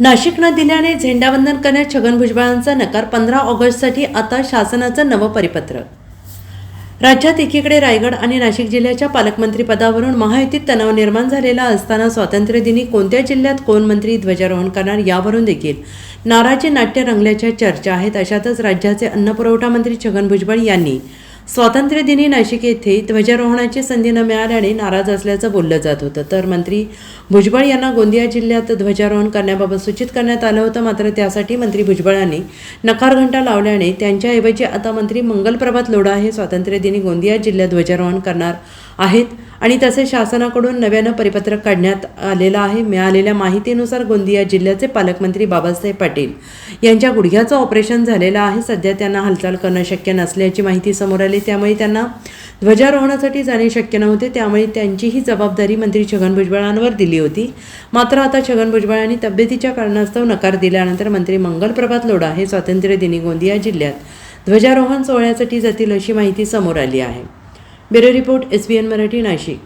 नाशिक न दिल्याने झेंडावंदन करण्यास छगन भुजबळांचा नकार पंधरा ऑगस्टसाठी आता शासनाचं नवं परिपत्र. राज्यात एकीकडे रायगड आणि नाशिक जिल्ह्याच्या पालकमंत्रीपदावरून महायुतीत तणाव निर्माण झालेला असताना स्वातंत्र्यदिनी कोणत्या जिल्ह्यात कोण मंत्री ध्वजारोहण करणार यावरून देखील नाराजी नाट्य रंगल्याच्या चर्चा आहेत. अशातच राज्याचे अन्नपुरवठा मंत्री छगन भुजबळ यांनी स्वातंत्र्यदिनी नाशिक येथे ध्वजारोहणाची संधी न मिळाल्याने नाराज असल्याचं बोललं जात होतं. तर मंत्री भुजबळ यांना गोंदिया जिल्ह्यात ध्वजारोहण करण्याबाबत सूचित करण्यात आलं होतं. मात्र त्यासाठी मंत्री भुजबळांनी नकारघंटा लावल्याने त्यांच्याऐवजी आता मंत्री मंगलप्रभात लोढा हे स्वातंत्र्यदिनी गोंदिया जिल्ह्यात ध्वजारोहण करणार आहेत आणि तसे शासनाकडून नव्यानं परिपत्रक काढण्यात आलेलं आहे. मिळालेल्या माहितीनुसार गोंदिया जिल्ह्याचे पालकमंत्री बाबासाहेब पाटील यांच्या गुडघ्याचं ऑपरेशन झालेलं आहे. सध्या त्यांना हालचाल करणं शक्य नसल्याची माहिती समोर आली. त्यामुळे त्यांना ध्वजारोहणासाठी जाणे शक्य नव्हते. त्यामुळे त्यांची ही जबाबदारी मंत्री छगन भुजबळांवर दिली होती. मात्र आता छगन भुजबळांनी तब्येतीच्या कारणास्तव नकार दिल्यानंतर मंत्री मंगलप्रभात लोढा हे स्वातंत्र्यदिनी गोंदिया जिल्ह्यात ध्वजारोहण सोहळ्यासाठी जातील अशी माहिती समोर आली आहे. Bureau report S B N Marathi Nashik.